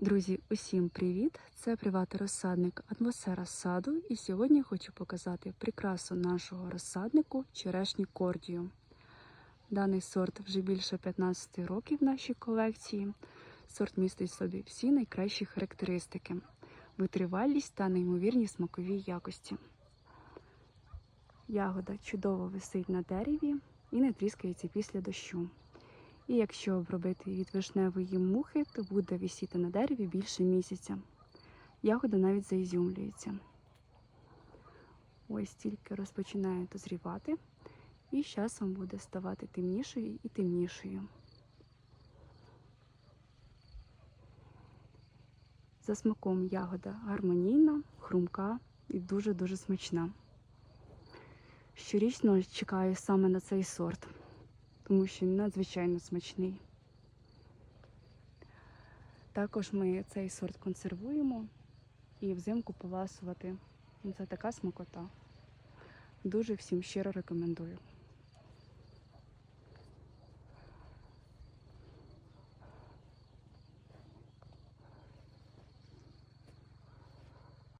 Друзі, усім привіт! Це приватний розсадник Атмосфера саду. І сьогодні хочу показати прикрасу нашого розсаднику черешні кордію. Даний сорт вже більше 15 років в нашій колекції. Сорт містить в собі всі найкращі характеристики: витривалість та неймовірні смакові якості. Ягода чудово висить на дереві і не тріскається після дощу. І якщо обробити від вишневої мухи, то буде висіти на дереві більше місяця. Ягода навіть заізюмлюється. Ось тільки розпочинає дозрівати, і з часом буде ставати темнішою і темнішою. За смаком ягода гармонійна, хрумка і дуже-дуже смачна. Щорічно чекаю саме на цей сорт тому що він надзвичайно смачний. Також ми цей сорт консервуємо і взимку поласувати. Це така смакота. Дуже всім щиро рекомендую.